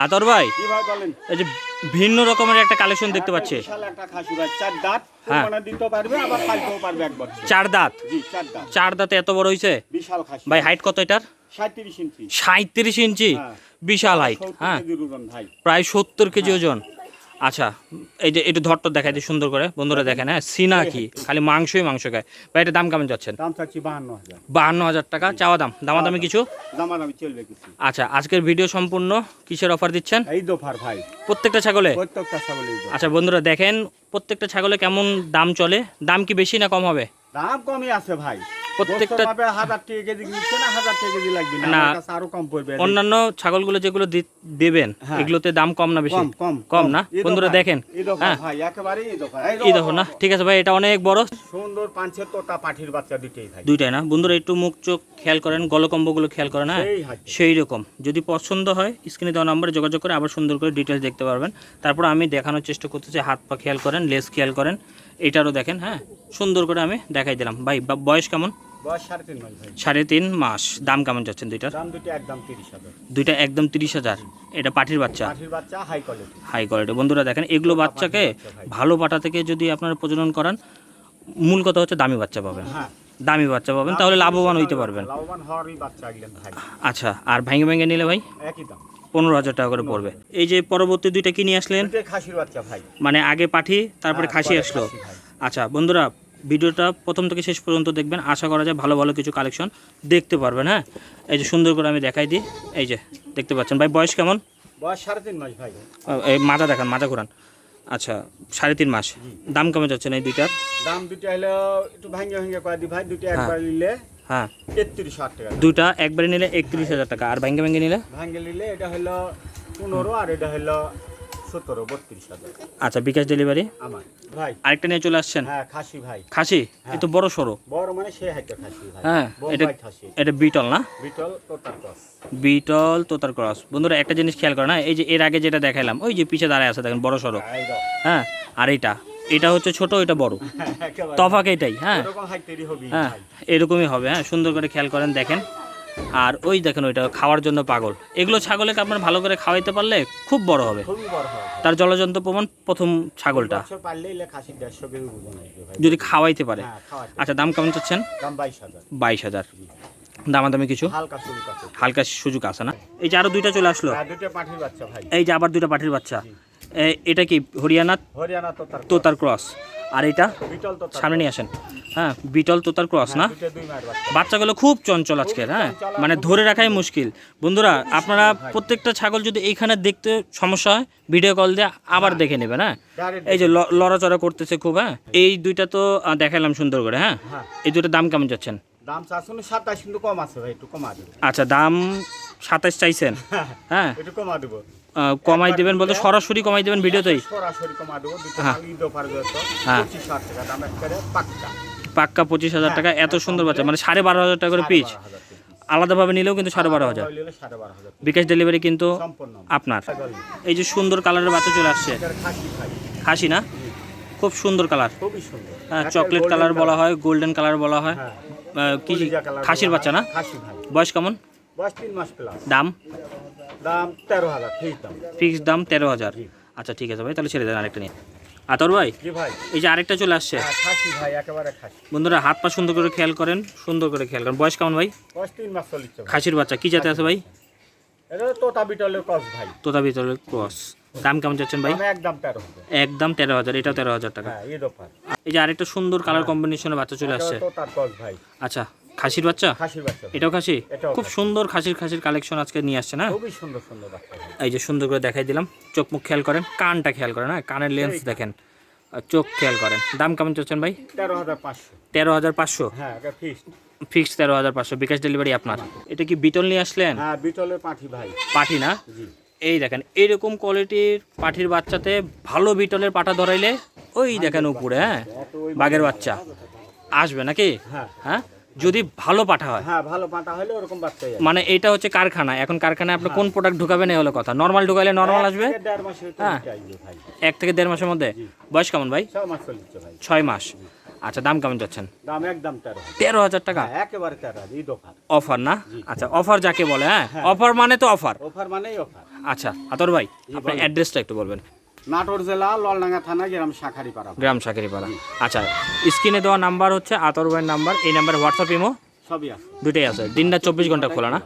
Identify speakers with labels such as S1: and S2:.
S1: আতর ভাই
S2: কি ভাই বলেন।
S1: এই যে ভিন্ন রকমের একটা কালেকশন দেখতে পাচ্ছি।
S2: বিশাল একটা খাসি ভাই চার দাঁত
S1: হ্যাঁ।
S2: দিতে পারবে আবার পারবে এক বছর।
S1: চার দাঁত?
S2: জি চার দাঁত।
S1: চার দাঁতে এত বড় হইছে?
S2: বিশাল খাসি।
S1: ভাই হাইট কত এটার?
S2: সাঁত্রিশ ইঞ্চি।
S1: সাঁত্রিশ ইঞ্চি?
S2: হ্যাঁ।
S1: বিশাল হাইট হ্যাঁ। প্রায় সত্তর কেজি ওজন। আচ্ছা এই যে একটু ধরটর দেখাই দিই সুন্দর করে। বন্ধুরা দেখেন হ্যাঁ সিনা কি? খালি মাংসই মাংস খায়। ভাই এটা দাম কেমন যাচ্ছেন?
S2: দাম চাচ্ছি বাহান্ন হাজার।
S1: বাহান্ন হাজার টাকা। চাওয়া দাম? দামাদামি কিছু
S2: দামা। দামি চলবে কিছু।
S1: আচ্ছা আজকের ভিডিও সম্পূর্ণ কিসের অফার দিচ্ছেন?
S2: এই দোফার ভাই।
S1: প্রত্যেকটা ছাগলে?
S2: প্রত্যেকটা ছাগলে
S1: আচ্ছা বন্ধুরা দেখেন প্রত্যেকটা ছাগলে কেমন দাম চলে? দাম কি বেশি না কম হবে?
S2: দাম কমই আছে ভাই।
S1: প্রত্যেকটা-
S2: হাজার টাকা কেজি নিচ্ছে না হাজার টাকা কেজি লাগবে না আরও কম পড়বে।
S1: অন্যান্য ছাগলগুলো যেগুলো দেবেন
S2: হ্যাঁ।
S1: এগুলোতে দাম কম না বেশি?
S2: কম কম
S1: কম না? বন্ধুরা দেখেন। হ্যাঁ।
S2: ভাই একেবারে এই
S1: দেখো না? ঠিক আছে ভাই এটা অনেক বড়।
S2: সুন্দর পাঁচের তোতা পাঠির বাচ্চা ভাই।
S1: দুইটাই না? বন্ধুরা একটু মুখ চোখ খেয়াল করেন গলকম্বগুলো খেয়াল করেন হ্যাঁ?
S2: সেই
S1: রকম। যদি পছন্দ হয় স্ক্রিনে দেওয়া নাম্বারে যোগাযোগ করে আবার সুন্দর করে ডিটেলস দেখতে পারবেন। তারপর আমি দেখানোর চেষ্টা করতেছি হাত পা খেয়াল করেন লেস খেয়াল করেন। এটারও দেখেন হ্যাঁ? সুন্দর করে আমি দেখাই দিলাম। ভাই বয়স কেমন?
S2: সাড়ে তিন মাস
S1: দাম কেমন যাচ্ছেন দুইটার? দুইটা একদম তিরিশ হাজার। এটা পাঠির বাচ্চা?
S2: হাই কোয়ালিটি
S1: বন্ধুরা দেখেন এগুলো বাচ্চাকে ভালো পাটা থেকে যদি আপনারা প্রজনন করান মূল কথা হচ্ছে দামি বাচ্চা পাবেন।
S2: হ্যাঁ।
S1: দামি বাচ্চা পাবেন তাহলে লাভবান হইতে পারবেন। আচ্ছা আর ভেঙে ভেঙে নিলে ভাই?
S2: একই দাম।
S1: পনেরো হাজার টাকা করে পড়বে। এই যে পরবর্তী দুইটা কি নিয়ে আসলেন?
S2: খাসির বাচ্চা ভাই।
S1: মানে আগে পাঠি তারপরে
S2: হ্যাঁ,
S1: খাসি আসলো। আচ্ছা বন্ধুরা ভিডিওটা প্রথম থেকে শেষ পর্যন্ত দেখবেন। আশা করা যায় ভালো ভালো কিছু কালেকশন দেখতে পারবেন হ্যাঁ? এই যে সুন্দর করে আমি দেখাই দিই। এই যে দেখতে পাচ্ছেন। ভাই বয়স কেমন?
S2: বয়স সাড়ে তিন মাস ভাই।
S1: এই মাথা দেখান মাথা ঘোরান। আচ্ছা সাড়ে তিন মাস। দাম কেমন যাচ্ছেন এই দুইটার?
S2: দাম দুটো হলো একটু ভাঙ্গে ভাঙ্গে করে দি ভাই দুটো একবার নিলে
S1: হ্যাঁ।
S2: তেত্রিশ হাজার টাকা।
S1: দুইটা একবারে নিলে একত্রিশ হাজার টাকা। আর ভেঙে ভেঙে নিলে?
S2: ভাঙ্গে নিলে এটা হলো পনেরো আর এটা হলো সতেরো বত্রিশ হাজার।
S1: আচ্ছা বিকাশ ডেলিভারি?
S2: আমার ভাই।
S1: আরেকটা নিয়ে চলে আসছেন?
S2: হ্যাঁ খাসি ভাই।
S1: খাসি? এ তো বড় সড়ো
S2: বড় মানে সে হাইতে খাসি ভাই।
S1: হ্যাঁ এটা এটা বিটল না?
S2: বিটল তোতার ক্রস।
S1: বিটল তোতার ক্রস। বন্ধুরা একটা জিনিস খেয়াল করে না এই যে এর আগে যেটা দেখালাম ওই যে পিছে দাঁড়ায় আছে দেখেন বড় সড়ো হ্যাঁ আর এটা এটা হচ্ছে ছোট এটা বড়। তফাক এটাই হ্যাঁ। হ্যাঁ এরকমই হবে হ্যাঁ সুন্দর করে খেয়াল করেন দেখেন। আর ওই দেখেন ওইটা খাওয়ার জন্য পাগল। এগুলো ছাগলকে আপনার ভালো করে খাওয়াইতে পারলে খুব বড় হবে।
S2: হয়
S1: তার জলজন্ত প্রমাণ প্রথম ছাগলটা। যদি খাওয়াইতে পারে।
S2: হ্যাঁ
S1: আচ্ছা দাম কেমন চাচ্ছেন?
S2: বাইশ হাজার।
S1: দামাদামি কিছু?
S2: হালকা
S1: সুযোগ আছে। না? এই যে আরও দুইটা চলে আসলো।
S2: হ্যাঁ
S1: এই যে আবার দুইটা পাঠির বাচ্চা। এটা কি হরিয়ানা?
S2: হরিয়ানা
S1: তোতার ক্রস। আর এটা? সামনে নিয়ে আসেন। হ্যাঁ বিটল তোতার ক্রস না?
S2: বাচ্চা।
S1: বাচ্চাগুলো খুব চঞ্চল আজকের হ্যাঁ? মানে ধরে রাখাই মুশকিল। বন্ধুরা আপনারা প্রত্যেকটা ছাগল যদি এইখানে দেখতে সমস্যা হয় ভিডিও কল দিয়ে আবার দেখে নেবেন হ্যাঁ? এই যে লড়াচড়া করতেছে খুব হ্যাঁ? এই দুইটা তো দেখালাম সুন্দর করে হ্যাঁ?
S2: হ্যাঁ।
S1: এই দুইটার দাম কেমন যাচ্ছেন?
S2: দাম চারশো সাতাশ কিন্তু কম আছে ভাই একটু কমা
S1: আচ্ছা দাম সাতাশ চাইছেন হ্যাঁ
S2: একটু কমা দেবো।
S1: আহ, কমাই দেবেন বলতে সরাসরি কমাই দেবেন ভিডিওতেই
S2: সরাসরি কমা দেবো
S1: হ্যাঁ। হ্যাঁ।
S2: পাক্কা।
S1: পঁচিশ হাজার টাকা এত সুন্দর বাচ্চা মানে সাড়ে বারো হাজার টাকা করে
S2: বারো
S1: আলাদাভাবে নিলেও কিন্তু সাড়ে বারো হাজার। বিকাশ ডেলিভারি কিন্তু আপনার। এই যে সুন্দর কালারের বাচ্চা চলে আসছে।
S2: খাসি
S1: না? খুব সুন্দর কালার হ্যাঁ চকলেট কালার বলা হয় গোল্ডেন কালার বলা হয়।
S2: হ্যাঁ।
S1: কি খাসির বাচ্চা না? বয়স কেমন? দাম?
S2: দাম তেরো হাজার দাম।
S1: ফিক্সড দাম তেরো হাজার। আচ্ছা ঠিক আছে ভাই তাহলে ছেড়ে দেন আরেকটা নিয়ে। আতর ভাই এই যে আরেকটা চলে আসছে।
S2: হ্যাঁ
S1: বন্ধুরা হাত পা সুন্দর করে খেয়াল করেন সুন্দর করে খেয়াল করেন। বয়স কেমন ভাই? খাসির বাচ্চা কি জাতে আছে ভাই?
S2: তোতা বিটলের
S1: ক্রস দাম কেমন যাচ্ছেন ভাই?
S2: একদম তেরো হাজার।
S1: এটাও তেরো হাজার টাকা।
S2: হ্যাঁ
S1: এই যে আরেকটা সুন্দর কালার কম্বিনেশনের বাচ্চা চলে আসছে। আচ্ছা খাসির বাচ্চা?
S2: খাসির বাচ্চা।
S1: এটাও খাসি? খুব সুন্দর খাসির খাসির কালেকশন আজকে নিয়ে আসছে না?
S2: খুবই সুন্দর সুন্দর বাচ্চা।
S1: এই যে সুন্দর করে দেখাই দিলাম। চোখ মুখ খেয়াল করেন কানটা খেয়াল করেন হ্যাঁ? কানের লেন্স দেখেন। আর চোখ খেয়াল করেন। দাম কেমন চাচ্ছেন ভাই?
S2: তেরো হাজার পাঁচশো।
S1: তেরো হাজার পাঁচশো?
S2: হ্যাঁ এটা ফিক্সড
S1: ফিক্সড তেরো হাজার পাঁচশো। বিকাশ ডেলিভারি আপনার? এটা কি বিটল নিয়ে আসলেন?
S2: হ্যাঁ বিটলের পাঠি ভাই।
S1: পাঠি না?
S2: জি।
S1: এই দেখেন এইরকম কোয়ালিটির পাঠির বাচ্চাতে ভালো বিটলের পাঠা ধরাইলে ওই দেখেন উপরে হ্যাঁ? বাঘের বাচ্চা। আসবে নাকি?
S2: হ্যাঁ।
S1: হ্যাঁ? যদি ভালো পাঠা হয়।
S2: হ্যাঁ ভালো পাঠা হলে ওরকম আসবে।
S1: মানে এটা হচ্ছে কারখানা। এখন কারখানায় আপনি কোন প্রোডাক্ট ঢুকাবেন এই হলো কথা। নর্মাল ঢুকাইলে নর্মাল আসবে? হ্যাঁ। এক থেকে দেড় মাসের মধ্যে? বয়স কেমন ভাই?
S2: ছয় মাস
S1: আচ্ছা দাম কেমন যাচ্ছেন?
S2: দাম একদম তেরো
S1: তেরো হাজার টাকা?
S2: হ্যাঁ, একেবারে তেরো ঈদ অফার।
S1: অফার না? আচ্ছা অফার যাকে বলে হ্যাঁ? অফার মানে তো অফার।
S2: অফার মানেই অফার।
S1: আচ্ছা আতর ভাই আপনার অ্যাড্রেসটা একটু বলবেন।
S2: নাটোর জেলা ললডাঙ্গা থানা গ্রাম শাখারিপাড়া।
S1: গ্রাম শাখারিপাড়া। আচ্ছা স্ক্রিনে দেওয়া নাম্বার হচ্ছে আতর ভাইয়ের নাম্বার এই নাম্বার হোয়াটসঅ্যাপ ইমো?
S2: সবই আছে।
S1: দুটোই আছে। দিনটা চব্বিশ ঘণ্টা খোলা না?